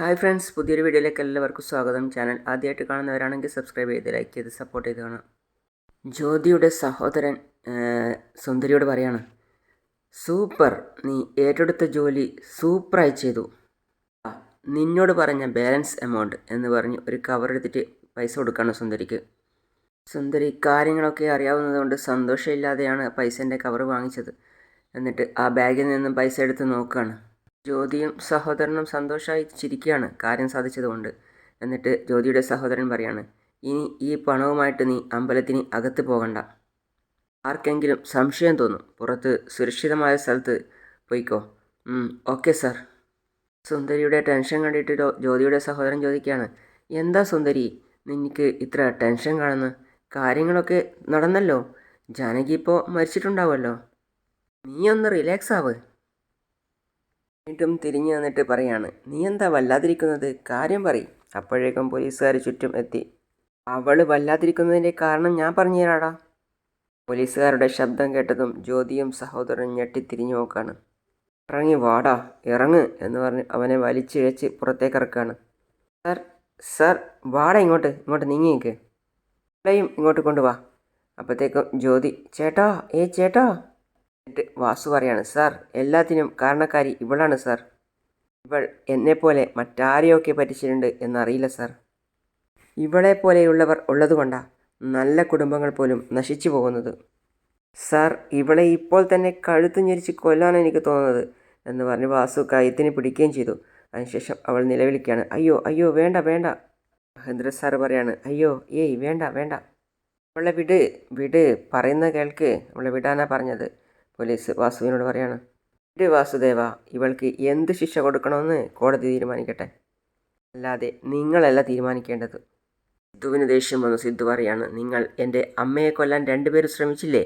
Hi friends പുതിയൊരു വീഡിയോയിലേക്ക് എല്ലാവർക്കും സ്വാഗതം. ചാനൽ ആദ്യമായിട്ട് കാണുന്നവരാണെങ്കിൽ സബ്സ്ക്രൈബ് ചെയ്ത് ലൈക്ക് ചെയ്ത് സപ്പോർട്ട് ചെയ്ത് കാണാം ജ്യോതിയുടെ സഹോദരൻ സുന്ദരിയോട് പറയാണ് സൂപ്പർ നീ ഏറ്റെടുത്ത ജോലി സൂപ്പറായി ചെയ്തു. നിന്നോട് പറഞ്ഞ ബാലൻസ് എമൗണ്ട് എന്ന് പറഞ്ഞ് ഒരു കവർ എടുത്തിട്ട് പൈസ കൊടുക്കണം സുന്ദരിക്ക്. സുന്ദരി കാര്യങ്ങളൊക്കെ അറിയാവുന്നതുകൊണ്ട് സന്തോഷമില്ലാതെയാണ് പൈസേന്റെ കവർ വാങ്ങിച്ചത്. എന്നിട്ട് ആ ബാഗിൽ നിന്നും പൈസ എടുത്ത് നോക്കുകയാണ്. ജ്യോതിയും സഹോദരനും സന്തോഷമായി ചിരിക്കുകയാണ് കാര്യം സാധിച്ചതുകൊണ്ട്. എന്നിട്ട് ജ്യോതിയുടെ സഹോദരൻ പറയാണ് ഇനി ഈ പണവുമായിട്ട് നീ അമ്പലത്തിന് അകത്ത് പോകണ്ട. ആർക്കെങ്കിലും സംശയം തോന്നും പുറത്ത് സുരക്ഷിതമായ സ്ഥലത്ത് പോയിക്കോ. Okay sir. സുന്ദരിയുടെ ടെൻഷൻ കണ്ടിട്ട് ജ്യോതിയുടെ സഹോദരൻ ചോദിക്കുകയാണ് എന്താ സുന്ദരി നിനക്ക് ഇത്ര ടെൻഷൻ കാണുന്നു കാര്യങ്ങളൊക്കെ നടന്നല്ലോ? ജാനകി ഇപ്പോൾ മരിച്ചിട്ടുണ്ടാവുമല്ലോ? നീ ഒന്ന് റിലാക്സ് ആവ്. വീണ്ടും തിരിഞ്ഞു നിന്നിട്ട് പറയാണ് നീ എന്താ വല്ലാതിരിക്കുന്നത്? കാര്യം പറയും. അപ്പോഴേക്കും പോലീസുകാർ ചുറ്റും എത്തി. അവൾ വല്ലാതിരിക്കുന്നതിന്റെ കാരണം ഞാൻ പറഞ്ഞുതരാടാ. പോലീസുകാരുടെ ശബ്ദം കേട്ടതും ജ്യോതിയും സഹോദരനും ഞെട്ടി തിരിഞ്ഞു നോക്കാണ്. ഇറങ്ങി വാടാ ഇറങ്ങ് എന്ന് പറഞ്ഞ് അവനെ വലിച്ചിഴച്ച് പുറത്തേക്ക് ഇറക്കാണ് സർ സർ വാടാ ഇങ്ങോട്ട് ഇങ്ങോട്ട് നീങ്ങി നിൽക്ക് ഇവിടെയും ഇങ്ങോട്ട് കൊണ്ടുവാ. അപ്പോഴത്തേക്കും ജ്യോതി ചേട്ടാ ഏ ചേട്ടാ. എന്നിട്ട് വാസു പറയാണ് സാർ എല്ലാത്തിനും കാരണക്കാരി ഇവളാണ് സാർ. ഇവൾ എന്നെപ്പോലെ മറ്റാരെയൊക്കെ പറ്റിച്ചിട്ടുണ്ട് എന്നറിയില്ല സാർ. ഇവളെ പോലെയുള്ളവർ ഉള്ളതുകൊണ്ടാണ് നല്ല കുടുംബങ്ങൾ പോലും നശിച്ചു പോകുന്നത്. സാർ ഇവളെ ഇപ്പോൾ തന്നെ കഴുത്ത് ഞെരിച്ച് കൊല്ലാൻ എനിക്ക് തോന്നുന്നത് എന്ന് പറഞ്ഞ് വാസു കയത്തിന് പിടിക്കുകയും ചെയ്തു. അതിനുശേഷം അവൾ നിലവിളിക്കുകയാണ് അയ്യോ അയ്യോ വേണ്ട വേണ്ട. മഹേന്ദ്ര സാർ പറയാണ് അയ്യോ ഏയ് വേണ്ട വേണ്ട. അവളെ വിട് വിട് പറയുന്ന കേൾക്ക്. അവളെ വിടാനാ പറഞ്ഞത്. പോലീസ് വാസുവിനോട് പറയാണ് ഒരു വാസുദേവ ഇവൾക്ക് എന്ത് ശിക്ഷ കൊടുക്കണമെന്ന് കോടതി തീരുമാനിക്കട്ടെ. അല്ലാതെ നിങ്ങളല്ല തീരുമാനിക്കേണ്ടത്. സിദ്ധുവിന് ദേഷ്യം വന്ന്. സിദ്ധു പറയാണ് നിങ്ങൾ എന്റെ അമ്മയെ കൊല്ലാൻ രണ്ടുപേരും ശ്രമിച്ചില്ലേ?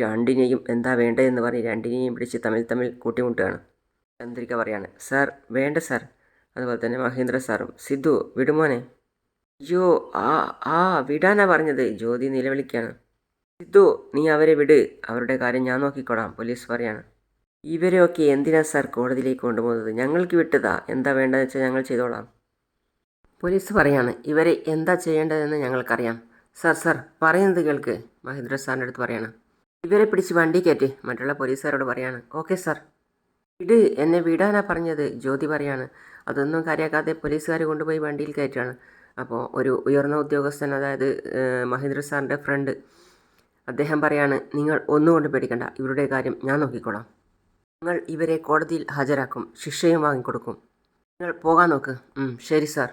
രണ്ടിനെയും എന്താ വേണ്ടതെന്ന് പറഞ്ഞ് രണ്ടിനെയും പിടിച്ച് തമ്മിൽ തമ്മിൽ കൂട്ടിമുട്ടുകയാണ്. ചന്ദ്രിക പറയാണ് സാർ വേണ്ട സാർ. അതുപോലെ തന്നെ മഹേന്ദ്ര സാറും സിദ്ധു വിടുമോനെ? അയ്യോ ആ ആ വിടാനാ പറഞ്ഞത്. ജ്യോതി നിലവിളിക്കാണ് സിദ്ധു നീ അവരെ വിട്. അവരുടെ കാര്യം ഞാൻ നോക്കിക്കോളാം. പോലീസ് പറയാണ്. ഇവരെയൊക്കെ എന്തിനാ സാർ കോടതിയിലേക്ക് കൊണ്ടുപോകുന്നത്? ഞങ്ങൾക്ക് വിട്ടതാ. എന്താ വേണ്ടതെന്ന് വെച്ചാൽ ഞങ്ങൾ ചെയ്തോളാം. പോലീസ് പറയാണ് ഇവരെ എന്താ ചെയ്യേണ്ടതെന്ന് ഞങ്ങൾക്കറിയാം. സാർ സാർ പറയുന്നത് കേൾക്ക്. മഹേന്ദ്ര സാറിന്റെ അടുത്ത് പറയാണ്. ഇവരെ പിടിച്ച് വണ്ടി കയറ്റി മറ്റുള്ള പോലീസുകാരോട് പറയാണ്. Okay sir. വിട്. എന്നെ വിടാനാ പറഞ്ഞത് ജ്യോതി പറയാണ്. അതൊന്നും കാര്യമാക്കാതെ പോലീസുകാർ കൊണ്ടുപോയി വണ്ടിയിൽ കയറ്റുകയാണ്. അപ്പോൾ ഒരു ഉയർന്ന ഉദ്യോഗസ്ഥൻ അതായത് മഹേന്ദ്ര സാറിന്റെ ഫ്രണ്ട് അദ്ദേഹം പറയാണ് നിങ്ങൾ ഒന്നുകൊണ്ട് പേടിക്കണ്ട. ഇവരുടെ കാര്യം ഞാൻ നോക്കിക്കോളാം. നിങ്ങൾ ഇവരെ കോടതിയിൽ ഹാജരാക്കും. ശിക്ഷയും വാങ്ങിക്കൊടുക്കും. നിങ്ങൾ പോകാൻ നോക്ക്. ശരി സാർ.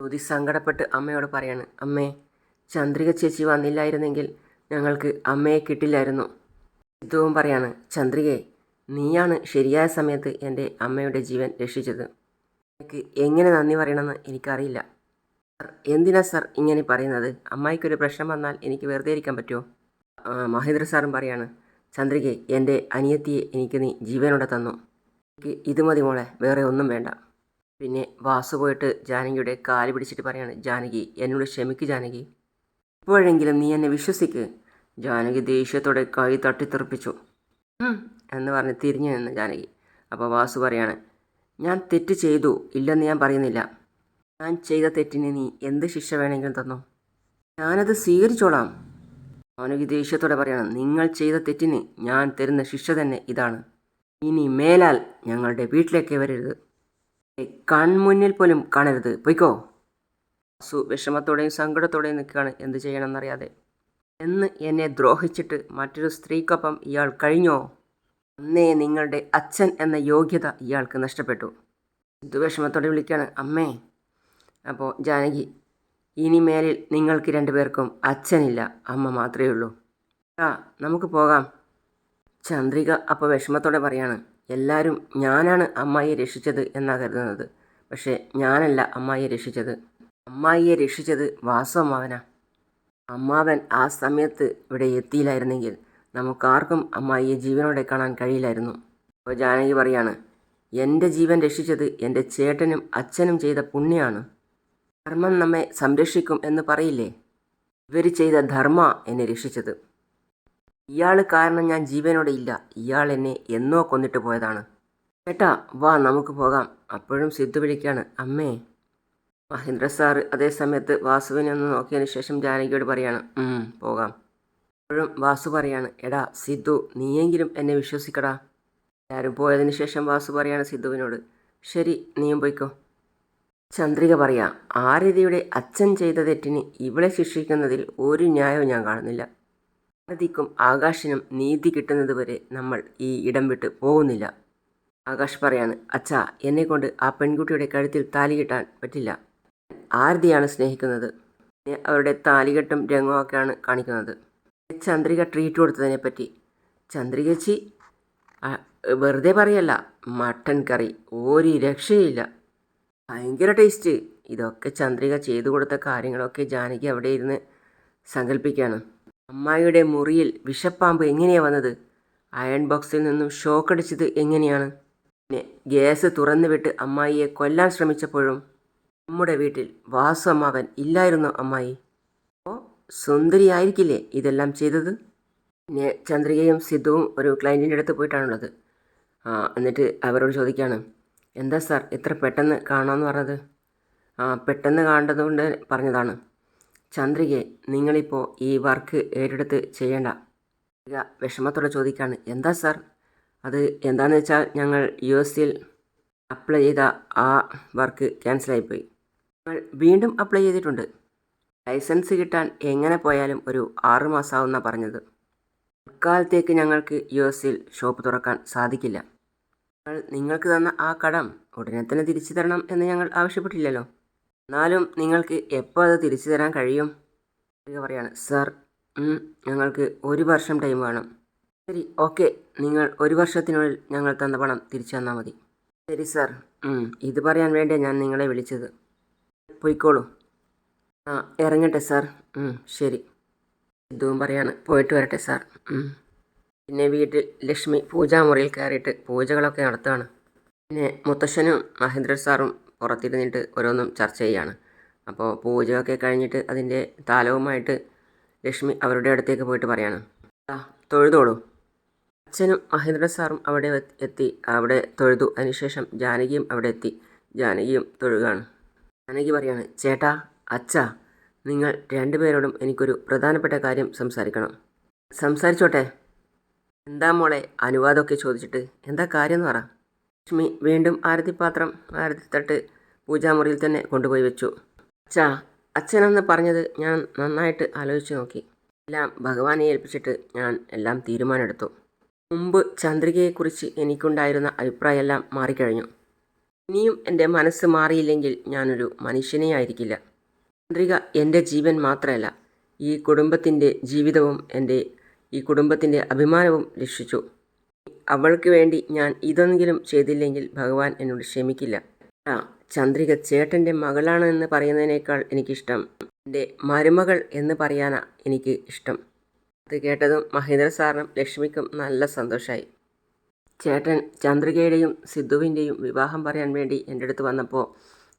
ജ്യോതി സങ്കടപ്പെട്ട് അമ്മയോട് പറയാണ് അമ്മേ ചന്ദ്രിക ചേച്ചി വന്നില്ലായിരുന്നെങ്കിൽ ഞങ്ങൾക്ക് അമ്മയെ കിട്ടില്ലായിരുന്നു. സിദ്ധുവും പറയാണ് ചന്ദ്രികയെ നീയാണ് ശരിയായ സമയത്ത് എന്റെ അമ്മയുടെ ജീവൻ രക്ഷിച്ചത്. എനിക്ക് എങ്ങനെ നന്ദി പറയണമെന്ന് എനിക്കറിയില്ല. എന്തിനാ സാർ ഇങ്ങനെ പറയുന്നത്? അമ്മായിക്കൊരു പ്രശ്നം വന്നാൽ എനിക്ക് വെറുതെ ഇരിക്കാൻ പറ്റുമോ? മഹേന്ദ്ര സാറും പറയാണ് ചന്ദ്രികെ എന്റെ അനിയത്തിയെ എനിക്ക് നീ ജീവനോടെ തന്നു. എനിക്ക് ഇത് മതി മോളെ വേറെ ഒന്നും വേണ്ട. പിന്നെ വാസു പോയിട്ട് ജാനകിയുടെ കാൽ പിടിച്ചിട്ട് പറയാണ് ജാനകി എന്നോട് ക്ഷമിക്ക് ജാനകി. ഇപ്പോഴെങ്കിലും നീ എന്നെ വിശ്വസിക്ക്. ജാനകി ദേഷ്യത്തോടെ കൈ തട്ടിത്തെറിപ്പിച്ചു. എന്ന് പറഞ്ഞ് തിരിഞ്ഞു നിന്ന് ജാനകി. അപ്പോൾ വാസു പറയാണ് ഞാൻ തെറ്റ് ചെയ്തു ഇല്ലെന്ന് ഞാൻ പറയുന്നില്ല. ഞാൻ ചെയ്ത തെറ്റിന് നീ എന്ത് ശിക്ഷ വേണമെങ്കിലും തന്നോ? ഞാനത് സ്വീകരിച്ചോളാം. ജാനകി ദേഷ്യത്തോടെ പറയണം നിങ്ങൾ ചെയ്ത തെറ്റിന് ഞാൻ തരുന്ന ശിക്ഷ തന്നെ ഇതാണ്. ഇനി മേലാൽ ഞങ്ങളുടെ വീട്ടിലേക്ക് വരരുത്. കൺമുന്നിൽ പോലും കാണരുത്. പൊയ്ക്കോ. അസു വിഷമത്തോടെയും സങ്കടത്തോടെയും നിൽക്കുകയാണ്. എന്ത് ചെയ്യണമെന്നറിയാതെ. എന്ന് എന്നെ ദ്രോഹിച്ചിട്ട് മറ്റൊരു സ്ത്രീക്കൊപ്പം ഇയാൾ കഴിഞ്ഞോ? അന്നേ നിങ്ങളുടെ അച്ഛൻ എന്ന യോഗ്യത ഇയാൾക്ക് നഷ്ടപ്പെട്ടു. ദുവിഷമത്തോടെ വിഷമത്തോടെ വിളിക്കുകയാണ്. അമ്മേ അപ്പോൾ ജാനകി ഇനി മേലിൽ നിങ്ങൾക്ക് രണ്ടുപേർക്കും അച്ഛനില്ല അമ്മ മാത്രമേ ഉള്ളൂ. ആ നമുക്ക് പോകാം. ചന്ദ്രിക അപ്പോൾ വിഷമത്തോടെ പറയാണ് എല്ലാവരും ഞാനാണ് അമ്മായിയെ രക്ഷിച്ചത് എന്നാണ് കരുതുന്നത്. പക്ഷേ ഞാനല്ല അമ്മായിയെ രക്ഷിച്ചത്. അമ്മായിയെ രക്ഷിച്ചത് വാസു അമ്മാവൻ ആ സമയത്ത് ഇവിടെ എത്തിയില്ലായിരുന്നെങ്കിൽ നമുക്കാർക്കും അമ്മായിയെ ജീവനോടെ കാണാൻ കഴിയില്ലായിരുന്നു. അപ്പോൾ ജാനകി പറയാണ് എന്റെ ജീവൻ രക്ഷിച്ചത് എന്റെ ചേട്ടനും അച്ഛനും ചെയ്ത പുണ്യമാണ് ധർമ്മം നമ്മെ സംരക്ഷിക്കും എന്ന് പറയില്ലേ? ഇവർ ചെയ്ത ധർമ്മ എന്നെ രക്ഷിച്ചത്. ഇയാൾ കാരണം ഞാൻ ജീവനോടെ ഇല്ല. ഇയാൾ എന്നെ എന്നോ കൊന്നിട്ട് പോയതാണ്. ചേട്ടാ വാ നമുക്ക് പോകാം. അപ്പോഴും സിദ്ധു വിളിക്കാണ്. അമ്മേ. മഹേന്ദ്ര സാറ് അതേ സമയത്ത് വാസുവിനെ ഒന്ന് നോക്കിയതിന് ശേഷം ജാനകിയോട് പറയാണ് "ഉം, പോകാം. അപ്പോഴും വാസു പറയാണ് എടാ സിദ്ധു നീയെങ്കിലും എന്നെ വിശ്വസിക്കടാ. എല്ലാവരും പോയതിന് ശേഷം വാസു പറയാണ് സിദ്ധുവിനോട് ശരി നീയും പോയിക്കോ. ചന്ദ്രിക പറയാം ആരതിയുടെ അച്ഛൻ ചെയ്ത തെറ്റിന് ഇവളെ ശിക്ഷിക്കുന്നതിൽ ഒരു ന്യായവും ഞാൻ കാണുന്നില്ല. ആരതിക്കും ആകാശിനും നീതി കിട്ടുന്നത് വരെ നമ്മൾ ഈ ഇടം വിട്ട് പോകുന്നില്ല. ആകാശ് പറയാണ് അച്ഛാ എന്നെക്കൊണ്ട് ആ പെൺകുട്ടിയുടെ കഴുത്തിൽ താലി കിട്ടാൻ പറ്റില്ല. ആരതിയാണ് സ്നേഹിക്കുന്നത്? അവരുടെ താലികെട്ടും രംഗമൊക്കെയാണ് കാണിക്കുന്നത്. ചന്ദ്രിക ട്രീറ്റ് കൊടുത്തതിനെ പറ്റി. ചന്ദ്രികച്ചി വെറുതെ പറയല്ല മട്ടൻ കറി ഒരു രക്ഷയില്ല. ഭയങ്കര ടേസ്റ്റ്. ഇതൊക്കെ ചന്ദ്രിക ചെയ്തു കൊടുത്ത കാര്യങ്ങളൊക്കെ ജാനകി അവിടെ ഇരുന്ന് സങ്കല്പിക്കുകയാണ് അമ്മായിയുടെ മുറിയിൽ വിഷപ്പാമ്പ് എങ്ങനെയാണ് വന്നത്? അയൺ ബോക്സിൽ നിന്നും ഷോക്ക് അടിച്ചത് എങ്ങനെയാണ്? പിന്നെ ഗ്യാസ് തുറന്നു വിട്ട് അമ്മായിയെ കൊല്ലാൻ ശ്രമിച്ചപ്പോഴും നമ്മുടെ വീട്ടിൽ വാസു അമ്മാവൻ ഇല്ലായിരുന്നു അമ്മായി. അപ്പോൾ സുന്ദരിയായിരിക്കില്ലേ ഇതെല്ലാം ചെയ്തത്? പിന്നെ ചന്ദ്രികയും സിദ്ധുവും ഒരു ക്ലയന്റിന്റെ അടുത്ത് പോയിട്ടാണുള്ളത്. എന്നിട്ട് അവരോട് ചോദിക്കുകയാണ്. എന്താ സാർ ഇത്ര പെട്ടെന്ന് കാണാമെന്ന് പറഞ്ഞത്? ആ പെട്ടെന്ന് കാണേണ്ടതുകൊണ്ട് പറഞ്ഞതാണ്. ചന്ദ്രികയെ നിങ്ങളിപ്പോൾ ഈ വർക്ക് ഏറ്റെടുത്ത് ചെയ്യേണ്ട. ചന്ദ്രിക വിഷമത്തോടെ ചോദിക്കുകയാണ് എന്താ സാർ? അത് എന്താണെന്ന് വെച്ചാൽ ഞങ്ങൾ യു എസിൽ അപ്ലൈ ചെയ്ത ആ വർക്ക് ക്യാൻസലായിപ്പോയി. ഞങ്ങൾ വീണ്ടും അപ്ലൈ ചെയ്തിട്ടുണ്ട്. ലൈസൻസ് കിട്ടാൻ എങ്ങനെ പോയാലും ഒരു ആറ് മാസമാവുമെന്നാണ് പറഞ്ഞത്. തൽക്കാലത്തേക്ക് ഞങ്ങൾക്ക് യു എസിൽ ഷോപ്പ് തുറക്കാൻ സാധിക്കില്ല. നിങ്ങൾക്ക് തന്ന ആ കടം ഉടനെ തന്നെ തിരിച്ചു തരണം എന്ന് ഞങ്ങൾ ആവശ്യപ്പെട്ടില്ലല്ലോ. എന്നാലും നിങ്ങൾക്ക് എപ്പോൾ അത് തിരിച്ചു തരാൻ കഴിയും? പറയാണ്. സാർ ഞങ്ങൾക്ക് ഒരു വർഷം ടൈം വേണം. ശരി ഓക്കെ. നിങ്ങൾ ഒരു വർഷത്തിനുള്ളിൽ ഞങ്ങൾ തന്ന പണം തിരിച്ചു തന്നാൽ മതി. ശരി സാർ. ഇത് പറയാൻ വേണ്ടിയാണ് ഞാൻ നിങ്ങളെ വിളിച്ചത്. പോയിക്കോളൂ. ആ ഇറങ്ങട്ടെ സാർ. ശരി. ഇതും പറയാണ്. പോയിട്ട് വരട്ടെ സാർ. പിന്നെ വീട്ടിൽ ലക്ഷ്മി പൂജാമുറിയിൽ കയറിയിട്ട് പൂജകളൊക്കെ നടത്തുകയാണ്. പിന്നെ മുത്തശ്ശനും മഹേന്ദ്ര സാറും പുറത്തിരുന്നിട്ട് ഓരോന്നും ചർച്ച ചെയ്യുകയാണ് അപ്പോൾ പൂജയൊക്കെ കഴിഞ്ഞിട്ട് അതിന്റെ താലവുമായിട്ട് ലക്ഷ്മി അവരുടെ അടുത്തേക്ക് പോയിട്ട് പറയാണ്. തൊഴുതോളൂ. അച്ഛനും മഹേന്ദ്ര സാറും അവിടെ എത്തി. അവിടെ തൊഴുതു. അതിനുശേഷം ജാനകിയും അവിടെ എത്തി. ജാനകിയും തൊഴുകയാണ് ജാനകി പറയാണ് ചേട്ടാ അച്ഛാ നിങ്ങൾ രണ്ടുപേരോടും എനിക്കൊരു പ്രധാനപ്പെട്ട കാര്യം സംസാരിക്കണം. സംസാരിച്ചോട്ടെ. എന്താ മോളെ അനുവാദമൊക്കെ ചോദിച്ചിട്ട്? എന്താ കാര്യം എന്ന് പറ. ലക്ഷ്മി വീണ്ടും ആരതിപാത്രം ആരതിത്തട്ട് പൂജാമുറിയിൽ തന്നെ കൊണ്ടുപോയി വെച്ചു. അച്ഛാ അച്ഛനെന്ന് പറഞ്ഞത് ഞാൻ നന്നായിട്ട് ആലോചിച്ച് നോക്കി. എല്ലാം ഭഗവാനെ ഏൽപ്പിച്ചിട്ട് ഞാൻ എല്ലാം തീരുമാനമെടുത്തു. മുമ്പ് ചന്ദ്രികയെക്കുറിച്ച് എനിക്കുണ്ടായിരുന്ന അഭിപ്രായമെല്ലാം മാറിക്കഴിഞ്ഞു. ഇനിയും എന്റെ മനസ്സ് മാറിയില്ലെങ്കിൽ ഞാനൊരു മനുഷ്യനേ ആയിരിക്കില്ല. ചന്ദ്രിക എന്റെ ജീവൻ മാത്രമല്ല ഈ കുടുംബത്തിന്റെ ജീവിതവും എന്റെ ഈ കുടുംബത്തിന്റെ അഭിമാനവും രക്ഷിച്ചു. അവൾക്ക് വേണ്ടി ഞാൻ ഇതെങ്കിലും ചെയ്തില്ലെങ്കിൽ ഭഗവാൻ എന്നോട് ക്ഷമിക്കില്ല. ആ ചന്ദ്രിക ചേട്ടന്റെ മകളാണ് എന്ന് പറയുന്നതിനേക്കാൾ എനിക്കിഷ്ടം. എന്റെ മരുമകൾ എന്ന് പറയാനാ എനിക്ക് ഇഷ്ടം. അത് കേട്ടതും മഹേന്ദ്ര സാറിനും ലക്ഷ്മിക്കും നല്ല സന്തോഷമായി ചേട്ടൻ ചന്ദ്രികയുടെയും സിദ്ധുവിന്റെയും വിവാഹം പറയാൻ വേണ്ടി എന്റെ അടുത്ത് വന്നപ്പോൾ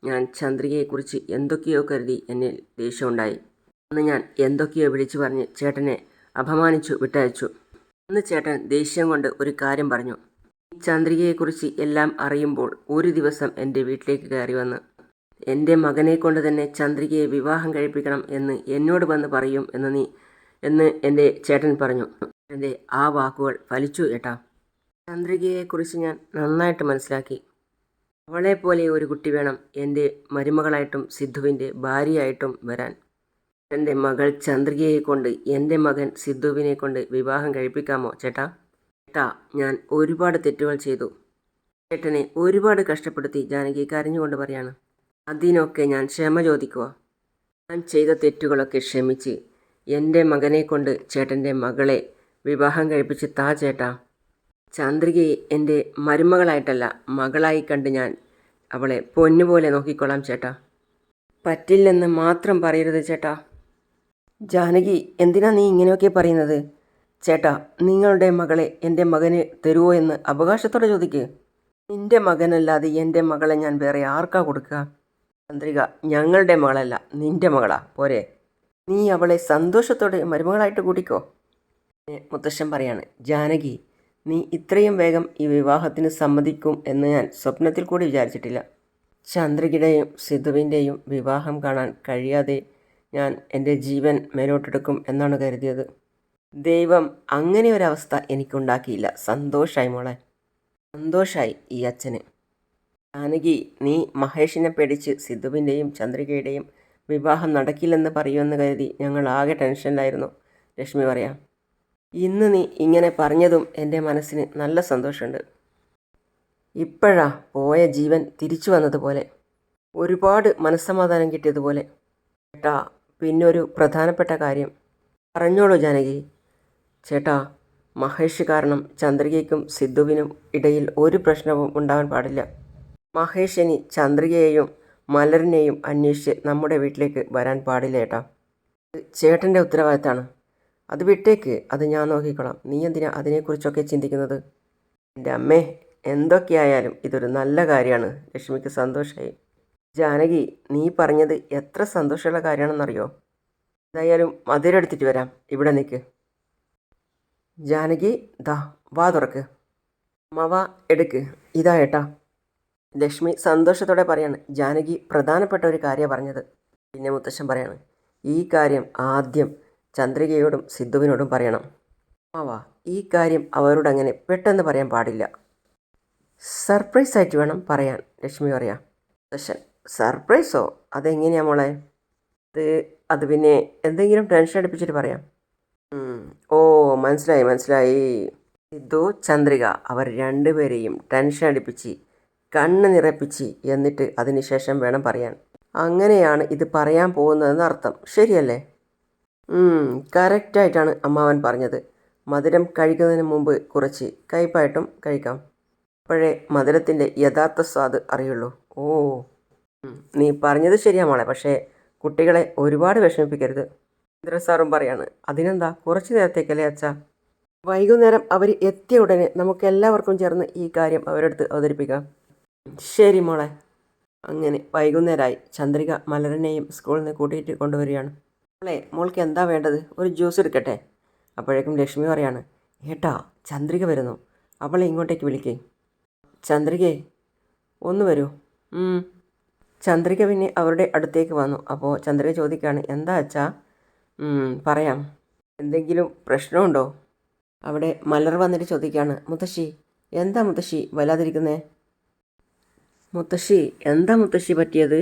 ഞാൻ ചന്ദ്രികയെക്കുറിച്ച് എന്തൊക്കെയോ കരുതി എന്നിൽ ദേഷ്യമുണ്ടായി. അന്ന് ഞാൻ എന്തൊക്കെയോ വിളിച്ചു പറഞ്ഞ് ചേട്ടനെ അപമാനിച്ചു വിട്ടയച്ചു. അന്ന് ചേട്ടൻ ദേഷ്യം കൊണ്ട് ഒരു കാര്യം പറഞ്ഞു. ചന്ദ്രികയെക്കുറിച്ച് എല്ലാം അറിയുമ്പോൾ ഒരു ദിവസം എന്റെ വീട്ടിലേക്ക് കയറി വന്ന് എന്റെ മകനെ കൊണ്ട് തന്നെ ചന്ദ്രികയെ വിവാഹം കഴിപ്പിക്കണം എന്ന് എന്നോട് വന്ന് പറയും എന്ന് നീ എന്ന് എന്റെ ചേട്ടൻ പറഞ്ഞു. എന്റെ ആ വാക്കുകൾ ഫലിച്ചു ഏട്ടാ. ചന്ദ്രികയെക്കുറിച്ച് ഞാൻ നന്നായിട്ട് മനസ്സിലാക്കി. അവളെപ്പോലെ ഒരു കുട്ടി വേണം എന്റെ മരുമകളായിട്ടും സിദ്ധുവിന്റെ ഭാര്യയായിട്ടും വരാൻ. എന്റെ മകൾ ചന്ദ്രികയെ കൊണ്ട് എന്റെ മകൻ സിദ്ധുവിനെ കൊണ്ട് വിവാഹം കഴിപ്പിക്കാമോ ചേട്ടാ? ചേട്ടാ ഞാൻ ഒരുപാട് തെറ്റുകൾ ചെയ്തു. ചേട്ടനെ ഒരുപാട് കഷ്ടപ്പെടുത്തി ജാനകി കരഞ്ഞുകൊണ്ട് പറയാണ് അതിനൊക്കെ ഞാൻ ക്ഷമ ചോദിക്കുക ഞാൻ ചെയ്ത തെറ്റുകളൊക്കെ ക്ഷമിച്ച് എന്റെ മകനെ കൊണ്ട് ചേട്ടന്റെ മകളെ വിവാഹം കഴിപ്പിച്ച് താ ചേട്ടാ. ചന്ദ്രികയെ എന്റെ മരുമകളായിട്ടല്ല മകളായി കണ്ട് ഞാൻ അവളെ പൊന്നുപോലെ നോക്കിക്കൊള്ളാം ചേട്ടാ. പറ്റില്ലെന്ന് മാത്രം പറയരുത് ചേട്ടാ. ജാനകി എന്തിനാ നീ ഇങ്ങനെയൊക്കെ പറയുന്നത്? ചേട്ടാ നിങ്ങളുടെ മകളെ എന്റെ മകന് തരുമോ എന്ന് അവകാശത്തോടെ ചോദിക്ക്. നിന്റെ മകനല്ലാതെ എന്റെ മകളെ ഞാൻ വേറെ ആർക്കാ കൊടുക്കുക? ചന്ദ്രിക ഞങ്ങളുടെ മകളല്ല നിന്റെ മകളാ. പോരെ. നീ അവളെ സന്തോഷത്തോടെ മരുമകളായിട്ട് കൂട്ടിക്കോ. മുത്തശ്ശൻ പറയാണ് ജാനകി നീ ഇത്രയും വേഗം ഈ വിവാഹത്തിന് സമ്മതിക്കും എന്ന് ഞാൻ സ്വപ്നത്തിൽ കൂടി വിചാരിച്ചിട്ടില്ല. ചന്ദ്രികയുടെയും സിധുവിന്റെയും വിവാഹം കാണാൻ കഴിയാതെ ഞാൻ എന്റെ ജീവൻ മേലോട്ടെടുക്കും എന്നാണ് കരുതിയത്. ദൈവം അങ്ങനെ ഒരവസ്ഥ എനിക്കുണ്ടാക്കിയില്ല. സന്തോഷായി മോളെ. സന്തോഷായി ഈ അച്ഛന്. ജാനകി നീ മഹേഷിനെ പേടിച്ച് സിദ്ധുവിന്റെയും ചന്ദ്രികയുടെയും വിവാഹം നടക്കില്ലെന്ന് പറയുമെന്ന് കരുതി ഞങ്ങൾ ആകെ ടെൻഷനിലായിരുന്നു. ലക്ഷ്മി പറയാം ഇന്ന് നീ ഇങ്ങനെ പറഞ്ഞതും എന്റെ മനസ്സിന് നല്ല സന്തോഷമുണ്ട്. ഇപ്പോഴാ പോയ ജീവൻ തിരിച്ചു വന്നതുപോലെ. ഒരുപാട് മനസ്സമാധാനം കിട്ടിയതുപോലെ. ചേട്ടാ പിന്നെ ഒരു പ്രധാനപ്പെട്ട കാര്യം. പറഞ്ഞോളൂ ജാനകി. ചേട്ടാ മഹേഷ് കാരണം ചന്ദ്രികയ്ക്കും സിദ്ധുവിനും ഇടയിൽ ഒരു പ്രശ്നവും ഉണ്ടാവാൻ പാടില്ല. മഹേഷ് ഇനി ചന്ദ്രികയെയും മലറിനെയും അന്വേഷിച്ച് നമ്മുടെ വീട്ടിലേക്ക് വരാൻ പാടില്ല ഏട്ടാ. ചേട്ടന്റെ ഉത്തരവാദിത്തമാണ് അത് വിട്ടേക്ക് അത് ഞാൻ നോക്കിക്കോളാം. നീ എന്തിനാ അതിനെക്കുറിച്ചൊക്കെ ചിന്തിക്കുന്നത്? എന്റെ അമ്മേ എന്തൊക്കെയായാലും ഇതൊരു നല്ല കാര്യമാണ്. ലക്ഷ്മിക്ക് സന്തോഷമായി ജാനകി നീ പറഞ്ഞത് എത്ര സന്തോഷമുള്ള കാര്യമാണെന്നറിയോ? എന്തായാലും മധുരെടുത്തിട്ട് വരാം. ഇവിടെ നിൽക്ക് ജാനകി ദാ വാ തുറക്ക്. മവ എടുക്ക്. ഇതാ ഏട്ടാ. ലക്ഷ്മി സന്തോഷത്തോടെ പറയാണ്. ജാനകി പ്രധാനപ്പെട്ട ഒരു കാര്യം പറഞ്ഞത്. പിന്നെ മുത്തശ്ശൻ പറയാണ് ഈ കാര്യം ആദ്യം ചന്ദ്രികയോടും സിദ്ധുവിനോടും പറയണം. മാവാ ഈ കാര്യം അവരോട് അങ്ങനെ പെട്ടെന്ന് പറയാൻ പാടില്ല. സർപ്രൈസ് ആയിട്ട് വേണം പറയാൻ ലക്ഷ്മി പറയാം. മുത്തശ്ശൻ സർപ്രൈസോ? അതെങ്ങനെയാണ് മോളെ? അത് അത് പിന്നെ എന്തെങ്കിലും ടെൻഷൻ അടുപ്പിച്ചിട്ട് പറയാം. ഓ മനസ്സിലായി മനസ്സിലായി. സിദ്ധു ചന്ദ്രിക അവർ രണ്ടുപേരെയും ടെൻഷൻ അടുപ്പിച്ച് കണ്ണ് നിറപ്പിച്ച് എന്നിട്ട് അതിനുശേഷം വേണം പറയാൻ. അങ്ങനെയാണ് ഇത് പറയാൻ പോകുന്നതെന്ന് അർത്ഥം. ശരിയല്ലേ? കറക്റ്റായിട്ടാണ് അമ്മാവൻ പറഞ്ഞത്. മധുരം കഴിക്കുന്നതിന് മുമ്പ് കുറച്ച് കയ്പായിട്ടും കഴിക്കാം. അപ്പോഴേ മധുരത്തിന്റെ യഥാർത്ഥ സ്വാദ് അറിയുള്ളൂ. ഓ. നീ പറഞ്ഞത് ശരിയാ മോളെ പക്ഷേ കുട്ടികളെ ഒരുപാട് വിഷമിപ്പിക്കരുത്. ഇന്ദ്ര സാറും പറയാണ് അതിനെന്താ? കുറച്ച് നേരത്തേക്കല്ലേ അച്ഛാ? വൈകുന്നേരം അവർ എത്തിയ ഉടനെ നമുക്ക് എല്ലാവർക്കും ചേർന്ന് ഈ കാര്യം അവരടുത്ത് അവതരിപ്പിക്കാം. ശരി മോളെ. അങ്ങനെ വൈകുന്നേരമായി ചന്ദ്രിക മലരനെയും സ്കൂളിൽ നിന്ന് കൂട്ടിയിട്ട് കൊണ്ടുവരികയാണ്. മോളെ മോൾക്ക് എന്താ വേണ്ടത്? ഒരു ജ്യൂസ് എടുക്കട്ടെ? അപ്പോഴേക്കും ലക്ഷ്മി പറയാണ് ഏട്ടാ ചന്ദ്രിക വരുന്നു. അവളെ ഇങ്ങോട്ടേക്ക് വിളിക്കേ. ചന്ദ്രികേ ഒന്ന് വരൂ. ചന്ദ്രിക പിന്നെ അവരുടെ അടുത്തേക്ക് വന്നു. അപ്പോൾ ചന്ദ്രിക ചോദിക്കുകയാണ് എന്താ അച്ഛാ? പറയാം. എന്തെങ്കിലും പ്രശ്നമുണ്ടോ? അവിടെ മലർ വന്നിട്ട് ചോദിക്കുകയാണ് മുത്തശ്ശി എന്താ മുത്തശ്ശി വല്ലാതിരിക്കുന്നേ? മുത്തശ്ശി എന്താ മുത്തശ്ശി പറ്റിയത്?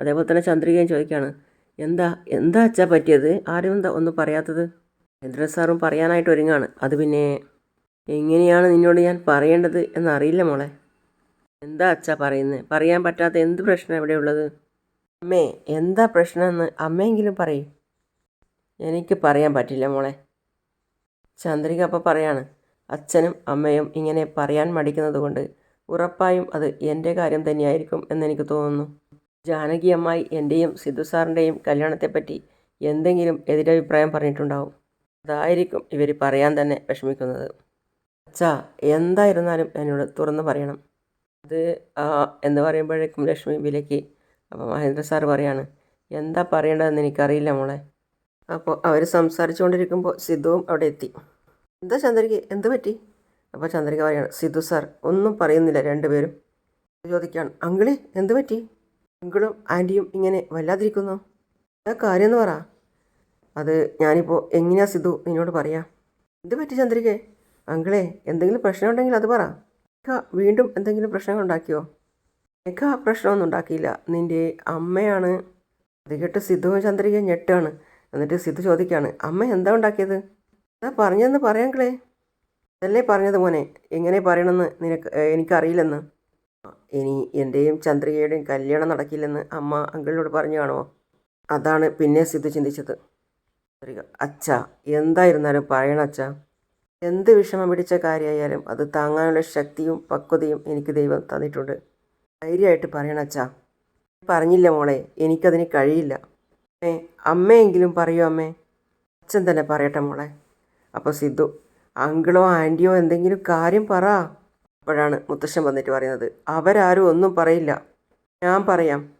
അതേപോലെ തന്നെ ചന്ദ്രികയും ചോദിക്കുകയാണ് എന്താ എന്താ അച്ഛാ പറ്റിയത്? ആരും എന്താ ഒന്നും പറയാത്തത്? ചന്ദ്രൻ സാറും പറയാനായിട്ട് ഒരുങ്ങാണ്. അത് പിന്നെ എങ്ങനെയാണ് നിന്നോട് ഞാൻ പറയേണ്ടത് എന്നറിയില്ല മോളെ. എന്താ അച്ഛാ പറയുന്നത് പറയാൻ പറ്റാത്ത എന്ത് പ്രശ്നം ഇവിടെ ഉള്ളത്? അമ്മേ എന്താ പ്രശ്നമെന്ന് അമ്മയെങ്കിലും പറയും. എനിക്ക് പറയാൻ പറ്റില്ല മോളെ. ചന്ദ്രിക അപ്പോൾ പറയാണ് അച്ഛനും അമ്മയും ഇങ്ങനെ പറയാൻ മടിക്കുന്നത് കൊണ്ട് ഉറപ്പായും അത് എന്റെ കാര്യം തന്നെയായിരിക്കും എന്നെനിക്ക് തോന്നുന്നു. ജാനകി അമ്മായി എന്റെയും സിദ്ധു സാറിന്റെയും കല്യാണത്തെപ്പറ്റി എന്തെങ്കിലും എതിരഭിപ്രായം പറഞ്ഞിട്ടുണ്ടാവും. അതായിരിക്കും ഇവർ പറയാൻ തന്നെ വിഷമിക്കുന്നത്. അച്ഛാ എന്തായിരുന്നാലും എന്നോട് തുറന്നു പറയണം. അത് എന്ന് പറയുമ്പോഴേക്കും ലക്ഷ്മി വിലക്കി. അപ്പോൾ മഹേന്ദ്ര സാർ പറയാണ് എന്താ പറയേണ്ടതെന്ന് എനിക്കറിയില്ല മോളെ. അപ്പോൾ അവർ സംസാരിച്ചു കൊണ്ടിരിക്കുമ്പോൾ സിദ്ധുവും അവിടെ എത്തി. എന്താ ചന്ദ്രിക എന്ത് പറ്റി? അപ്പോൾ ചന്ദ്രിക പറയാണ് സിദ്ധു സാർ ഒന്നും പറയുന്നില്ല രണ്ടുപേരും. ചോദിക്കുകയാണ് അങ്കിളി എന്ത് പറ്റി? അങ്കിളും ആന്റിയും ഇങ്ങനെ വല്ലാതിരിക്കുന്നു. എന്താ കാര്യം എന്ന് പറ. അത് ഞാനിപ്പോൾ എങ്ങനെയാ സിദ്ധു നിന്നോട് പറയാം? എന്ത് പറ്റി ചന്ദ്രികേ? അങ്കിളെ എന്തെങ്കിലും പ്രശ്നമുണ്ടെങ്കിൽ അത് പറ. ഏക്ക വീണ്ടും എന്തെങ്കിലും പ്രശ്നങ്ങൾ ഉണ്ടാക്കിയോ? രേഖ പ്രശ്നമൊന്നും ഉണ്ടാക്കിയില്ല. നിന്റെ അമ്മയാണ്. അത് കേട്ട് സിദ്ധുവും ചന്ദ്രിക ഞെട്ടാണ്. എന്നിട്ട് സിദ്ധു ചോദിക്കുകയാണ് അമ്മ എന്താ ഉണ്ടാക്കിയത്? എന്താ പറഞ്ഞതെന്ന് പറയാങ്കളേ അതല്ലേ പറഞ്ഞത് മോനെ. എങ്ങനെ പറയണമെന്ന് നിനക്ക് എനിക്കറിയില്ലെന്ന്. ഇനി എന്റെയും ചന്ദ്രികയുടെയും കല്യാണം നടക്കില്ലെന്ന് അമ്മ അങ്കിളിനോട് പറഞ്ഞു കാണുമോ? അതാണ് പിന്നെ സിദ്ധു ചിന്തിച്ചത്. അച്ഛ എന്തായിരുന്നാലും പറയണം അച്ഛ. എന്ത് വിഷമം പിടിച്ച കാര്യമായാലും അത് താങ്ങാനുള്ള ശക്തിയും പക്വതയും എനിക്ക് ദൈവം തന്നിട്ടുണ്ട്. ധൈര്യമായിട്ട് പറയണം അച്ഛാ. പറഞ്ഞില്ല മോളെ എനിക്കതിന് കഴിയില്ല. ഏ അമ്മയെങ്കിലും പറയൂ അമ്മേ. അച്ഛൻ തന്നെ പറയട്ടെ മോളെ. അപ്പോൾ സിദ്ധു അങ്കിളോ ആന്റിയോ എന്തെങ്കിലും കാര്യം പറ. അപ്പോഴാണ് മുത്തശ്ശൻ വന്നിട്ട് പറയുന്നത്. അവരാരും ഒന്നും പറയില്ല. ഞാൻ പറയാം.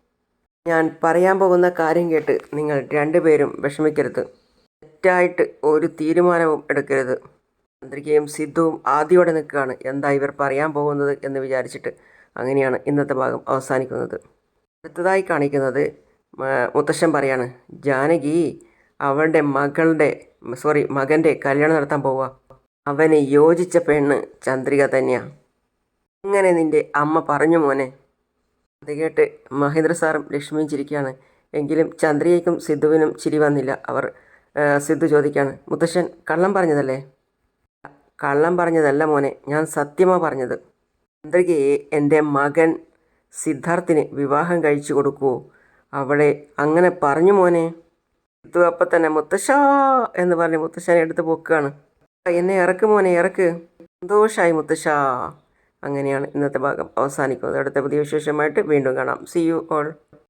ഞാൻ പറയാൻ പോകുന്ന കാര്യം കേട്ട് നിങ്ങൾ രണ്ടുപേരും വിഷമിക്കരുത്. തെറ്റായിട്ട് ഒരു തീരുമാനവും എടുക്കരുത്. ചന്ദ്രികയും സിദ്ധുവും ആദ്യയോടെ നിൽക്കുകയാണ്. എന്താ ഇവർ പറയാൻ പോകുന്നത് എന്ന് വിചാരിച്ചിട്ട് അങ്ങനെയാണ് ഇന്നത്തെ ഭാഗം അവസാനിക്കുന്നത്. അടുത്തതായി കാണിക്കുന്നത് മുത്തശ്ശൻ പറയാണ് ജാനകി അവളുടെ മകളുടെ സോറി മകന്റെ കല്യാണം നടത്താൻ പോവുക അവന് യോജിച്ച പെണ്ണ് ചന്ദ്രിക തന്നെയാണ് അങ്ങനെ നിന്റെ അമ്മ പറഞ്ഞു മോനെ. അത് കേട്ട് മഹേന്ദ്ര സാറും ലക്ഷ്മിയും ചിരിക്കുകയാണ്. എങ്കിലും ചന്ദ്രികയ്ക്കും സിദ്ധുവിനും ചിരി വന്നില്ല. അവർ സിദ്ധു ചോദിക്കുകയാണ് മുത്തശ്ശൻ കള്ളം പറഞ്ഞതല്ലേ? കള്ളം പറഞ്ഞതല്ല മോനെ ഞാൻ സത്യമാ പറഞ്ഞത്. ചന്ദ്രികയെ എന്റെ മകൻ സിദ്ധാർത്ഥിന് വിവാഹം കഴിച്ചു കൊടുക്കൂ അവളെ അങ്ങനെ പറഞ്ഞു മോനെ. സിദ്ധു അപ്പം തന്നെ മുത്തശ്ശാ എന്ന് പറഞ്ഞ് മുത്തശ്ശനെ എടുത്ത് പൊക്കുകയാണ്. എന്നെ ഇറക്ക് മോനെ ഇറക്ക്. സന്തോഷമായി മുത്തശ്ശാ. അങ്ങനെയാണ് ഇന്നത്തെ ഭാഗം. അവസാനിക്കുന്നത് അടുത്ത പുതിയ വിശേഷമായിട്ട് വീണ്ടും കാണാം. C you all